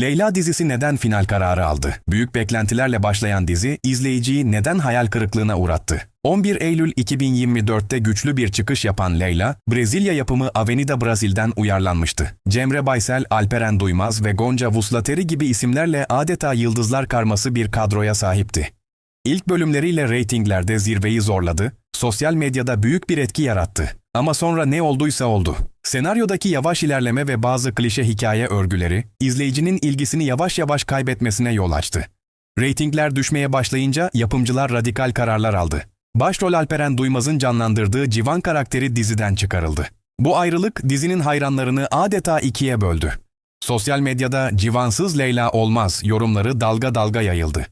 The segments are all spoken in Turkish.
Leyla dizisi neden final kararı aldı? Büyük beklentilerle başlayan dizi izleyiciyi neden hayal kırıklığına uğrattı? 11 Eylül 2024'te güçlü bir çıkış yapan Leyla, Brezilya yapımı Avenida Brasil'den uyarlanmıştı. Cemre Baysel, Alperen Duymaz ve Gonca Vuslateri gibi isimlerle adeta yıldızlar karması bir kadroya sahipti. İlk bölümleriyle reytinglerde zirveyi zorladı, sosyal medyada büyük bir etki yarattı. Ama sonra ne olduysa oldu. Senaryodaki yavaş ilerleme ve bazı klişe hikaye örgüleri, izleyicinin ilgisini yavaş yavaş kaybetmesine yol açtı. Reytingler düşmeye başlayınca yapımcılar radikal kararlar aldı. Başrol Alperen Duymaz'ın canlandırdığı Civan karakteri diziden çıkarıldı. Bu ayrılık dizinin hayranlarını adeta ikiye böldü. Sosyal medyada civansız Leyla olmaz yorumları dalga dalga yayıldı.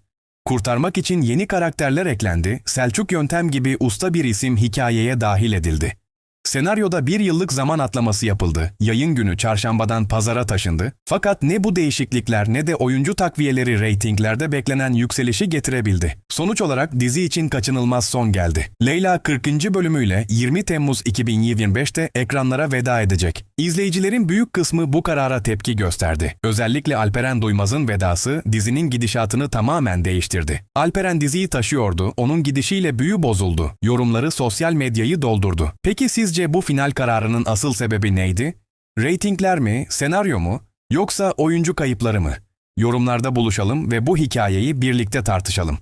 Kurtarmak için yeni karakterler eklendi, Selçuk Yöntem gibi usta bir isim hikayeye dahil edildi. Senaryoda bir yıllık zaman atlaması yapıldı. Yayın günü çarşambadan pazara taşındı. Fakat ne bu değişiklikler ne de oyuncu takviyeleri reytinglerde beklenen yükselişi getirebildi. Sonuç olarak dizi için kaçınılmaz son geldi. Leyla 40. bölümüyle 20 Temmuz 2025'te ekranlara veda edecek. İzleyicilerin büyük kısmı bu karara tepki gösterdi. Özellikle Alperen Duymaz'ın vedası dizinin gidişatını tamamen değiştirdi. Alperen diziyi taşıyordu, onun gidişiyle büyü bozuldu. Yorumları sosyal medyayı doldurdu. Peki bu final kararının asıl sebebi neydi? Ratingler mi, senaryo mu, yoksa oyuncu kayıpları mı? Yorumlarda buluşalım ve bu hikayeyi birlikte tartışalım.